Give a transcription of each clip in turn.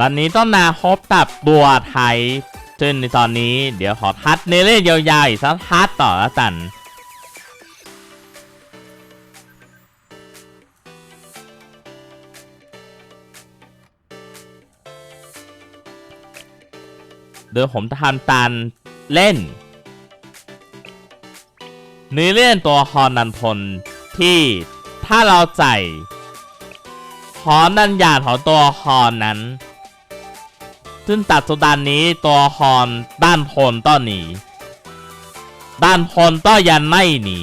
วันนี้ต้องมาพบกับบัวไทยซึ่งในตอนนี้เดี๋ยวขอทัดในเรื่องยาวๆอีกสักทัดต่อแล้วกันเดี๋ยวผมจะทำการเล่นเนื้อเรื่องตัวละครนันทนที่ถ้าเราใส่พร้อมดันยาของตัวละครนั้น ซึ่งตัดสุดานนี้ตัวละครด้านพลต้อหนี ด้านพลต้อยันไม่หนี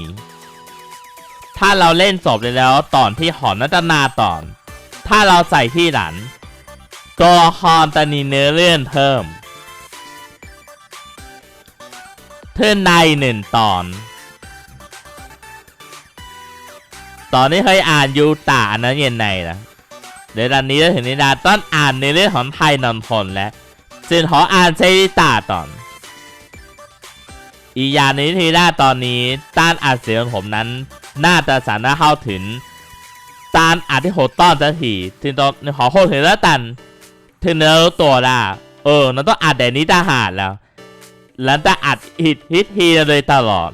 ถ้าเราเล่นจบเลยแล้วตอนที่หอนนัตนาตอน ถ้าเราใส่ที่หลังตัวละครจะมีเนื้อเรื่องเพิ่มเทื่อนในหนึ่งตอน ตอนนี้เคยอ่านยูตานนั้นเย็นในนะ เดี๋ยวตอนนี้ถึงนิดาต้นอ่านในเรื่องของไทยนนทนแล้วจึงขออ่านเซริตาตอน อีกอย่างนี้ที่ได้ตอนนี้ต้านอัดเสียงผมนั้น น่าจะสามารถเข้าถึงต้านอัดที่โหดต้อนจะถี่ถึงตอนขอโคตรถึงแล้วตัน ถึงเนื้อตัวละเออเราต้องอัดแต่นี้ทหารแล้ว แล้วจะอัดฮิตฮิตทีเลยตลอด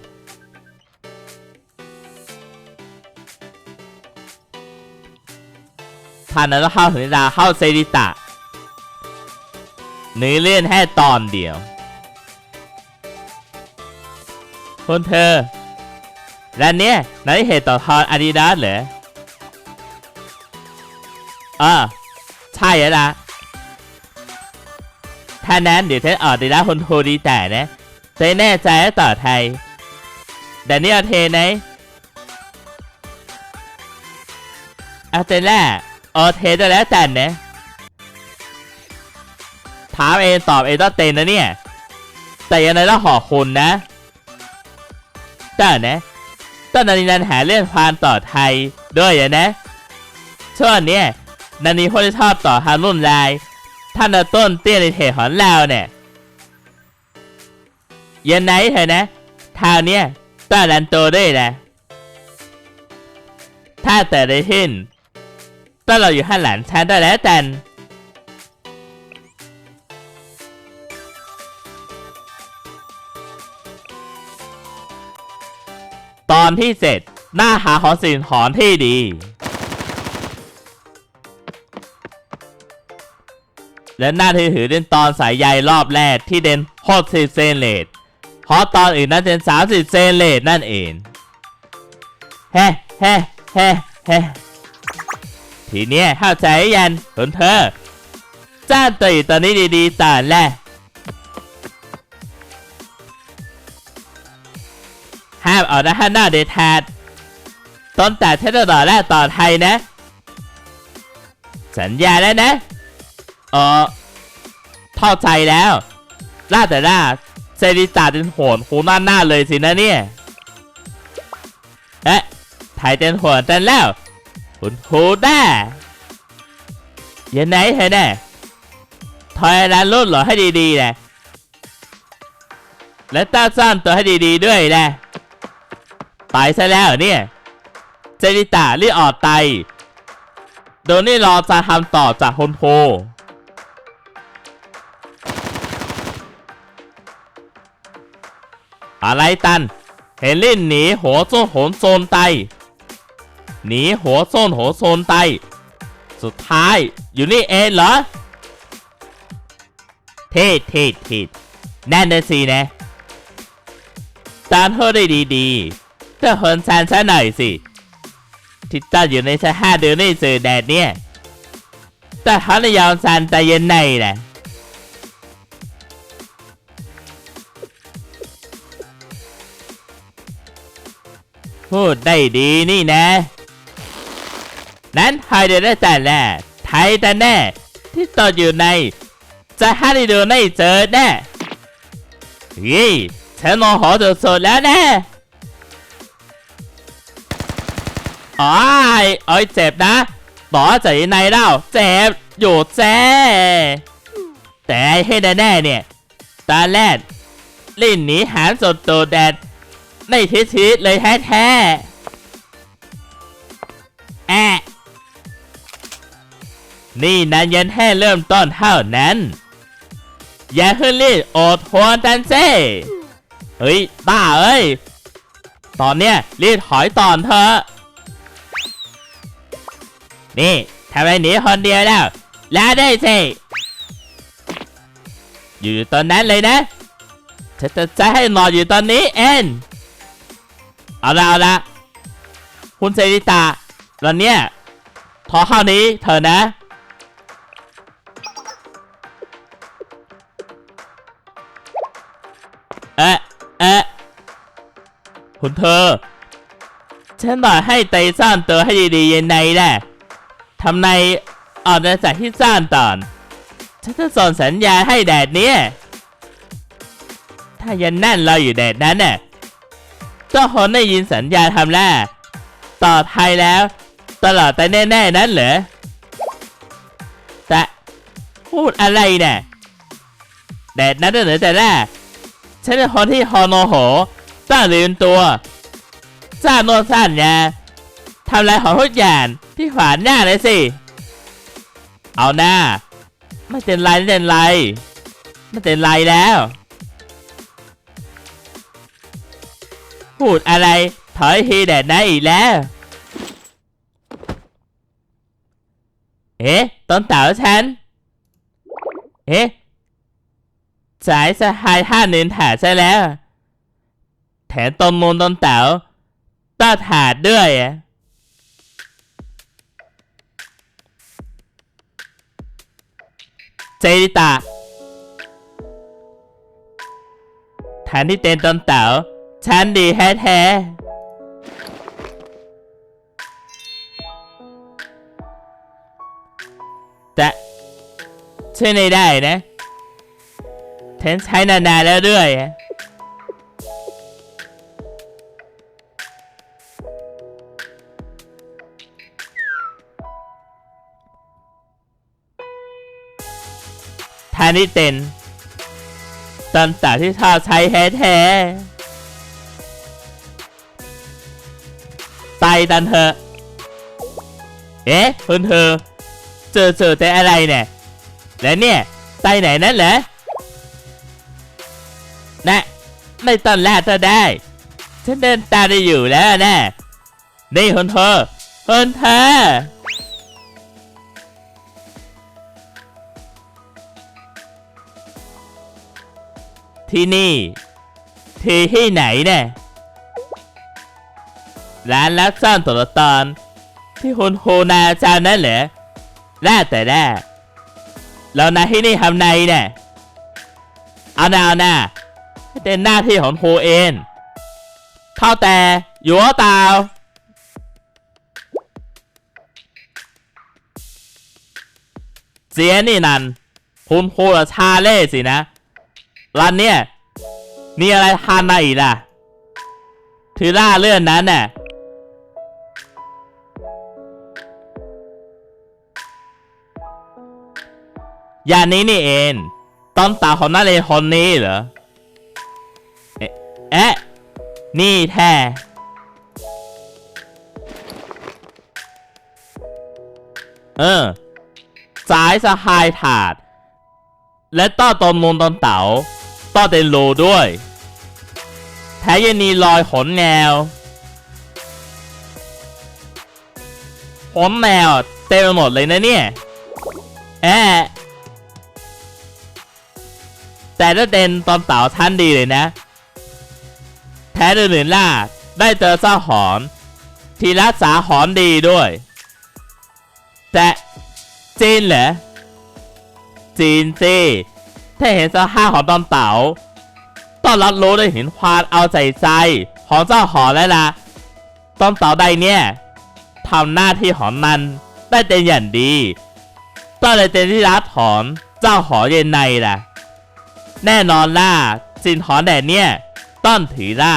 ทานนั้นเข้าถึงนิดาเข้าเซริตะเนื้อเลื่อนแค่ตอนเดียว คนเธอ และเนี่ยนายเหตุต่อทอนอาดิดาสเหรอเออใช่แล้วล่ะถ้านั้นเดี๋ยวฉันออกดีแล้วคนโทรดีแต่นะจะแน่ใจต่อไทยแต่นี่เอาเทไหนเอาเทแล่ เอาเทจะแล้วแต่นะถามเองตอบเองต้องเต็นนะเนี่ย แต่ยังไงต้องขอคุณนะแต่นะต้นนันนีนันหาเรื่องความต่อไทยด้วยนะช่วงเนี้ยนันนีคนที่ชอบต่อทารุ่นลายท่านต้นเตี้ยในเทของเราเนี่ยยันไหนเถอะนะทาเนี้ยต้อนรันโตด้วยนะถ้าแต่ได้ขึ้น ต้อนเราอยู่ข้างหลังฉันได้แล้วกันตอนที่เสร็จหน้าหาของสิ่งของที่ดี และหน้าที่ถือเป็นตอนสายใยรอบแรกที่เดน60เซนเลตเพราะตอนอื่นนั้นเป็น30เซนเลตนั่นเอง เฮ้เฮ้เฮ้เฮ้ ทีเนี้ยเข้าใจยันคนเธอจ้าตีตอนนี้ดีๆต่อแหละห้ามเอาหน้าหน้าเดทาดต้นแต่เทศต่อแรกต่อไทยนะ สัญญาแล้วนะเออเข้าใจแล้วล่าแต่ล่าเซริตาเป็นโหนคูหน้าหน้าเลยสินะเนี่ยเอ๊ะไทยเป็นโหนกันแล้ว คุณครูได้ยังไงเธอเนี่ยถอยร้านรุ่นเหรอให้ดีๆนะและตั้งซ่อนตัวให้ดีๆด้วยนะไปซะแล้วเนี่ยเซริตารีบออกไตโดนี่รอจะทำต่อจากคนโพอะไรตัน เฮลินหนีหัวโซโหนโซนไต หนีหัวโซนโหนโซนไต สุดท้ายอยู่นี่เองเหรอ เท่เท่เท่แน่นนะสินะตามเธอได้ดีๆถ้าเฮินแซนซะหน่อยสิที่ตั้งอยู่ในชาห้าเดือนนี่อแดดเนี่ย แต่เขาไม่ยอมซันใจเย็นในนะพูดได้ดีนี่นะ นั้นไทยเดือนได้แต่แน่ไทยแต่แน่ ที่ตอนอยู่ในจะให้ได้ดูไม่เจอแน่เฮ้ยฉันมองหอสุดๆแล้วแน่อ้ยเอ้ยเจ็บนะบอกว่าจะอยู่ในเล่าเจ็บอยู่แจ้แต่ให้แน่ๆเนี่ยตาแรกลิ่นหนีหารสดโตแดดไม่ทิดทิดเลยแท้แท้ๆ นี่นั้นยันแค่เริ่มต้นเท่านั้น อย่าขึ้นรีบอดทนกันเซ่เฮ้ยบ้าเอ้ย ตอนเนี้ยรีบถอยตอนเถอะนี่ทำไมหนีคนเดียวแล้วแล้วได้สิ อยู่ตอนนั้นเลยนะฉันจะจะให้นอนอยู่ตอนนี้เองเอาละเอาละคุณเซริตาตอนเนี้ยทอข้าวนี้เธอนะ คุณเธอ ฉันบอกให้ไตซ่อนตัวให้ดีๆยังไงแหละทำไมออกจากที่ซ่อนตอน ฉันจะส่งสัญญาณให้แดดเนี้ยถ้ายันนั่นเราอยู่แดดนั้นน่ะเจ้าคนได้ยินสัญญาทำแล้วต่อไทยแล้ว ตลอดแต่แน่ๆนั้นเหรอแต่พูดอะไรเนี่ยแดดนั้นเหรอแต่แรกฉันเป็นคนที่ฮอนโนโหต้าลืมตัวสร้างโน่นสร้างยาทำลายของทุกอย่างที่ขวานหน้าเลยสิ เอาหน้า ไม่เป็นไรไม่เป็นไรไม่เป็นไรแล้ว พูดอะไรถอยทีแดดนะอีกแล้ว เอ๊ะต้นเต๋าฉัน เอ๊ะสายสหายท่านินถาซะแล้ว แถมต้นมูลต้นเต๋าต้าถาดด้วยอะเจริตาแทนที่เต้นต้นเต๋าฉันดีแท้แท้แต่ช่วยไม่ได้นะฉันใช้นานๆแล้วด้วยอะ ทานิเต็นตอนสาวที่ชอบใช้แท้แท้ๆไปตันเถอะ เอ๊ะคุณเธอ เจอเจอแต่อะไรเนี่ยแล้วเนี่ยไปไหนนั่นเหรอนะไม่ต้อนแรกก็ได้ ฉันเดินตามได้อยู่แล้วนะนี่คนเธอคนเธอ ที่นี่ ที่ที่ไหนเนี่ยร้านรับซ่อนตัวตอน ที่คุณโฮนาอาจานั่นเหรอแร่แต่แร่แล้วนายที่นี่ทำไงเนี่ยเอาหน้าเอาหน้าเป็นหน้าที่ของโฮเองเข้าแต่อยู่หรือเปล่าเสียนี่นันคุณโฮละชาเล่สินะ ร้านเนี่ยมีอะไรทานมาอีกล่ะถือล่าเลื่อนนั้นน่ะยานนี้นี่เองตอนตาของนักเรียนคนนี้เหรอ เอ๊ะ นี่แท้เออสายสหายถาด และต้อตนมูลตนเต๋า ต้อเตนโลด้วยแท้ยังมีรอยขนแนว ขนแนวเต็มไปหมดเลยนะเนี่ยแอะแต่ถ้าเดนตอนเต๋าชั้นดีเลยนะ แท้เดือนล่าได้เจอเจ้าหอน ที่รักษาหอนดีด้วย แต่จีนเหรอจีนสิ ถ้าเห็นสภาพของตอนเต๋าต้องรับรู้ได้เห็นความเอาใจใจของเจ้าหอนแล้วล่ะตอนเต๋าใดเนี่ยทำหน้าที่ของมันได้เป็นอย่างดีต้องเลยเป็นที่รักของเจ้าหอเย็นในล่ะ แน่นอนล่ะสินหอนแดดเนี่ย ต้อนถือล่ะ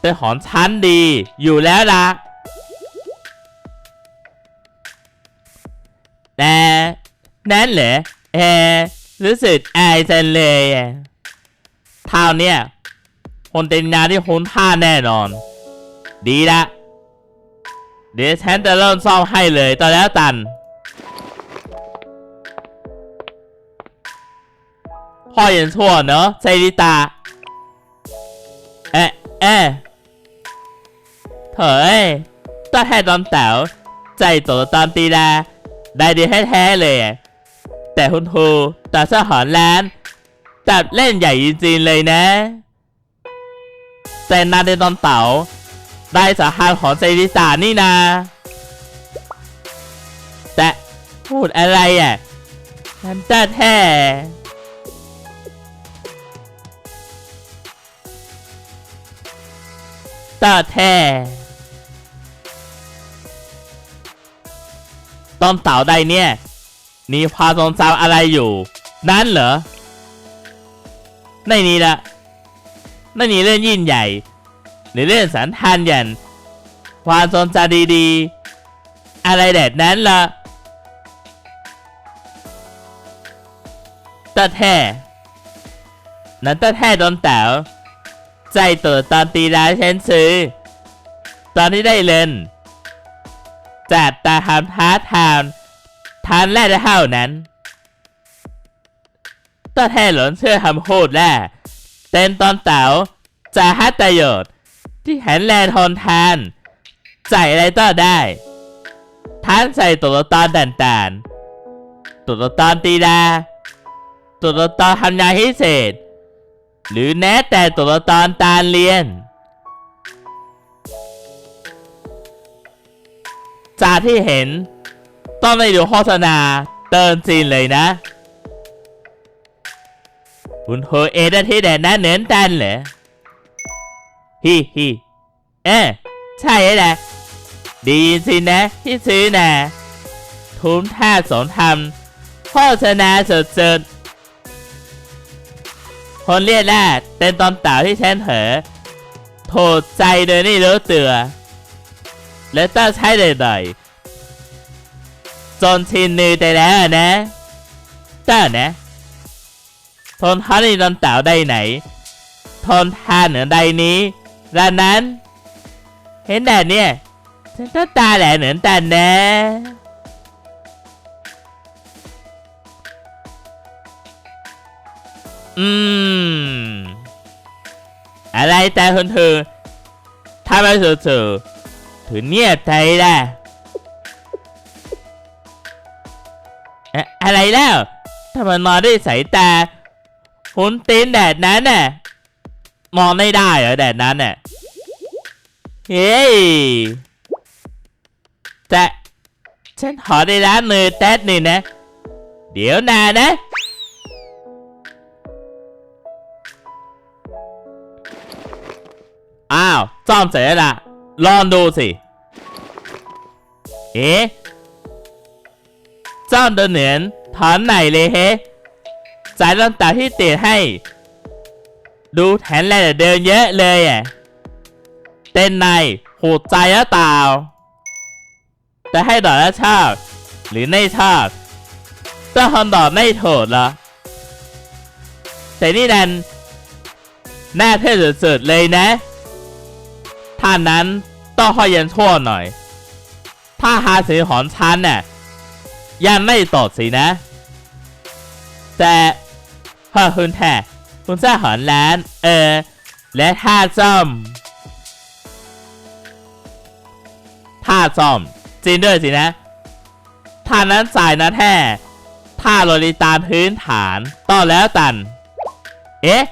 เป็นหอนชั้นดีอยู่แล้วล่ะแต่นั่นเหรอเออ รู้สึกอายจังเลยเท่าเนี้ยคนเต็นยาที่คุ้นท่าแน่นอน ดีละ เดี๋ยวฉันจะเริ่มซ่อมให้เลยตอนแล้วตัน พ่อยังชั่วเนาะเซริตา เอ๊ะเอ๊ะเถอะต้องให้ตอนเต๋วใจตัวตอนตีดาได้ดีแท้ๆเลย แต่คุณครูตาสหอนร้านจับเล่นใหญ่จริงๆเลยนะแต่นาเดนตอนเต๋าได้สาหารของเซริสานี่นาแต่พูดอะไรอะฉันจะแท้ตาแท้ต้นเต่าใดเนี่ย มีความทรงจำอะไรอยู่ นั่นเหรอ ในนี้ละในนี้เรื่องยิ่งใหญ่ในเรื่องสันทานยันความทรงจำดีๆ อะไรแบบนั้นล่ะตาแท้นั้นตาแท้ต้นเต่าใจเตัวตอนตีร้ายฉันซื้อ ตอนที่ได้เล่นจัดตาหามท้าทาม ทานแรกเท่านั้นต้นแท้หลนเชื่อคำพูดแร่เต้นตอนเต๋าจะฮัตประโยชน์ ที่แหนแลทอนทานใจอะไรก็ได้ทานใส่ตัวตอนด่านด่านๆตัวตอนตีดาตัวตอนทำงานพิเศษ หรือแม้แต่ตัวตอนตาเรียนจากที่เห็น ต้องได้ดูโฆษณาเติมจีนเลยนะ คุณโฮเอได้ที่แดนนั้นเนือนกันเหรอฮิฮิเอ๊ใช่แหละดีสินะที่ซื้อนะทุนท่าสอนทำโฆษณาสุดๆคนเรียกแรกเป็นตอนเต่าที่ฉันเผลอโทษใจโดยไม่รู้ตัวและต้องใช้บ่อยๆ จนชินมือไปแล้วนะต้านะทนท้าในตอนเต่าได้ไหนทนท่าเหนือใดนี้ดังนั้นเห็นแต่เนี่ยฉันต้องตาแหลเหนือนแต่นะ อืม อะไรแต่คนเธอทำไมสื่อๆถึงเงียใจล่ะ อะอะไรแล้วถ้ามันมองด้วยสายตาหุนตีนแดดนั้นน่ะมองไม่ได้เหรอแดดนั้นน่ะเฮ้ยแต่ฉันขอได้ร้านมือแต๊ดหนึ่งนะ เดี๋ยวนานะ อ้าวจอมเสร็จแล้วล่ะลองดูสิ เอ๊ะ จอมเดินเหนือนถอนไหนเลยเฮสายลำตาที่เติดให้ ดูแทนแรงเดินเยอะเลยอะเต้นในโหูใจหรือเปล่าแต่ให้ดอกแล้วชอบหรือไม่ชอบถ้าคนดอกไม่โถูกเหรอแต่นี่นันหน้าเท่สุดๆเลยนะท่านนั้นต้องคอยยันชั่วหน่อย ถ้าหาสีหอนชันน่ะ ยังไม่ตดสินะ แต่พอคุณแท้คุณจะหอนร้าน เออ และท่าจอมท่าจอมจริงด้วยสินะท่านั้นสายนะแท้ท่าโรลิตามพื้นฐานต่อแล้วตัน เอ๊ะ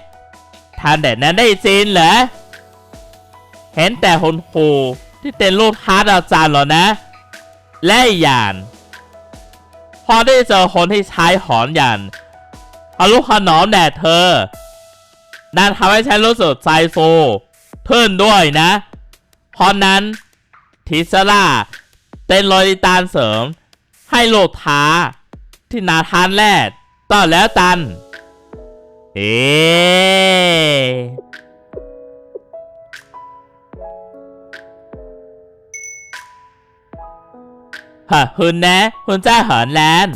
ท่านแดดนั้นได้จริงเหรอ เห็นแต่คนครูที่เป็นลูกฮาร์ดอาจารย์เหรอนะ และอีกอย่าง พอได้เจอคนที่ใช้หอนยันเอาลูกขนอมแด่เธอนั่นทำให้ฉันรู้สึกใจฟูขึ้นด้วยนะเพราะนั้นทิสลาเป็นรลิตานเสริม ให้โลกท้า ที่นาทานแรกต่อแล้วตัน เอ๊ ฮะคุณนะ คุณจ้าหอนแลน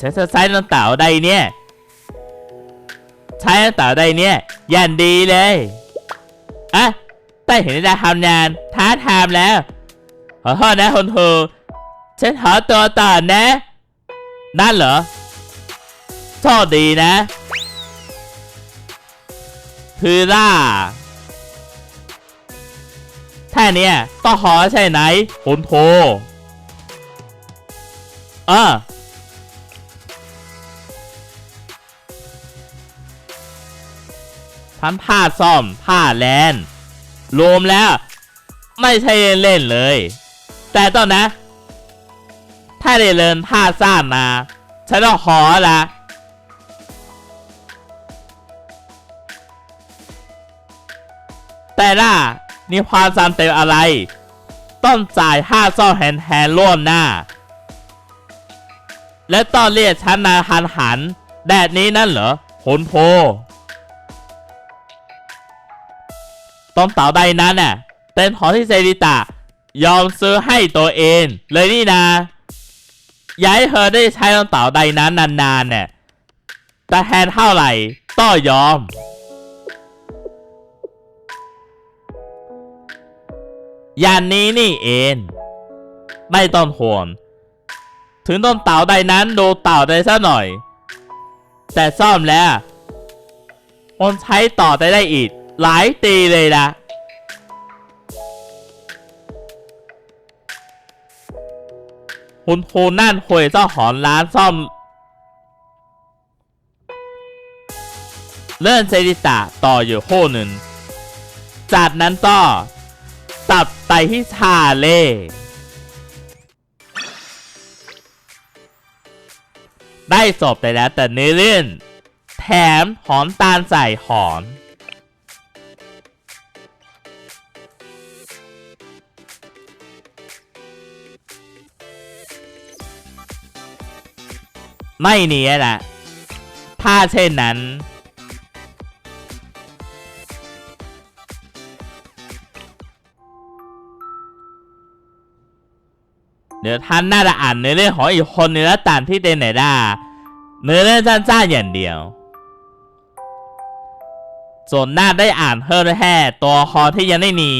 ฉันจะใช้น้ำเต่าใดเนี่ย ใช้น้ำเต่าใดเนี่ยยันดีเลยอะแต่เห็นได้ทำงาน ท้าทามแล้ว ขอโทษนะคุณครูฉันขอตัวต่อนะ นั่นเหรอ โชคดีนะคือล่าแท่เนี้ยต้องหอใช่ไหนคุณโทเออทั้งผ้าซ่อมผ้าแลนรวมแล้ว ไม่ใช่เล่นเลย แต่ตอนนะ ถ้าได้เรียนท่าสร้างมาฉันต้องขอละแต่ล่ะมีความจำเป็นอะไร ต้องจ่ายค่าซ่อมแฮนแฮนล่วงหน้า และต้องเรียกฉันนายหันหันแดดนี้นั่นเหรอผลโพ ต้องเต่าใดนั้นน่ะเป็นของที่เซริตะ ยอมซื้อให้ตัวเอง เลยนี่นาอยากให้เธอได้ใช้ต้นเต่าใดนั้นนานๆเนี่ยแต่แทนเท่าไหร่ต้องยอม อย่างนี้นี่เอง ไม่ต้องห่วง ถึงต้นเต่าใดนั้นดูเต่าได้ซะหน่อย แต่ซ่อมแล้วมันใช้ต่อได้ได้อีก หลายตีเลยนะคุณครูนั่นคุยเจ้าของร้านซ่อม เลื่อนเซริตะต่ออยู่คู่หนึ่ง จากนั้นก็ตัดไปที่ชาเล่ ได้ศพไปแล้วแต่เนื้อเรื่องแถมหอมตาลใส่หอม ไม่เนีแหละถ้าเช่นนั้น ดี๋ยวท่านน่าจะอ่านเนื้อเรื่องของอีกคนในึงแล้วตามที่เดนไหนได้เนื้อเรื่องสั้นๆอย่างเดียว ส่วนหน้าได้อ่านเพิ่มแค่ตัวคอที่ยังไม่มี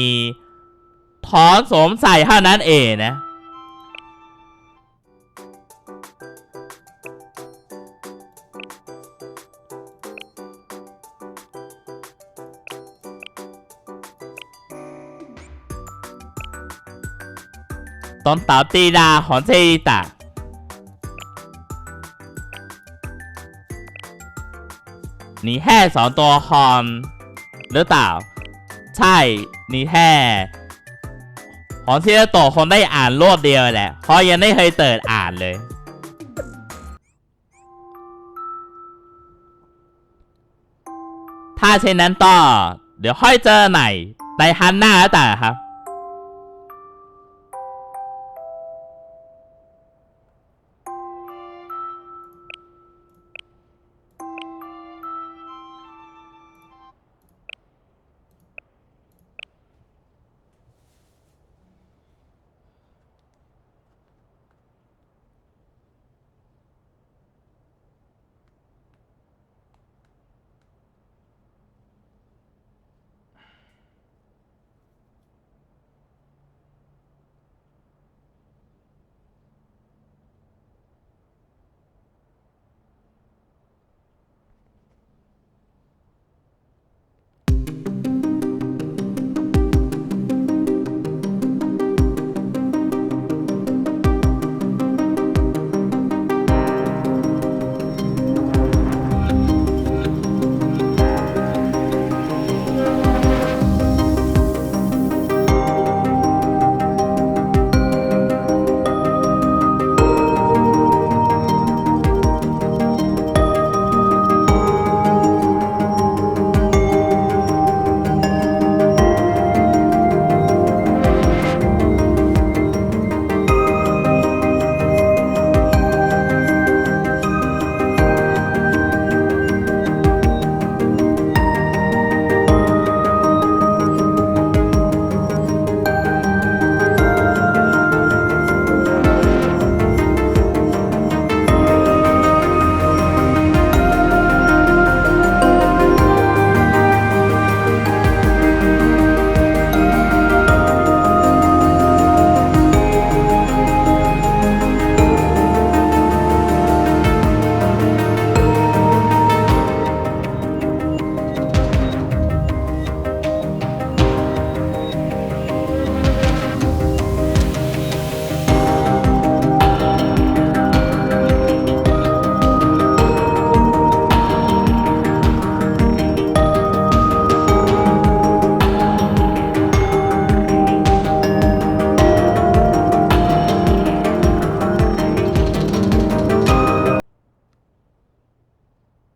ถอนสวมใส่เท่านั้นเองนะ ตอนเต่าตีดาของเจริตะนี่แค่สองตัวละครหรือเปล่า ใช่ นี่แค่ของที่โตะคงได้อ่านรวดเดียวแหละ เพราะยังไม่เคยเปิดอ่านเลย ถ้าเช่นนั้นต่อ เดี๋ยวค่อยเจอใหม่ในฮันหน้าแล้วแต่ครับ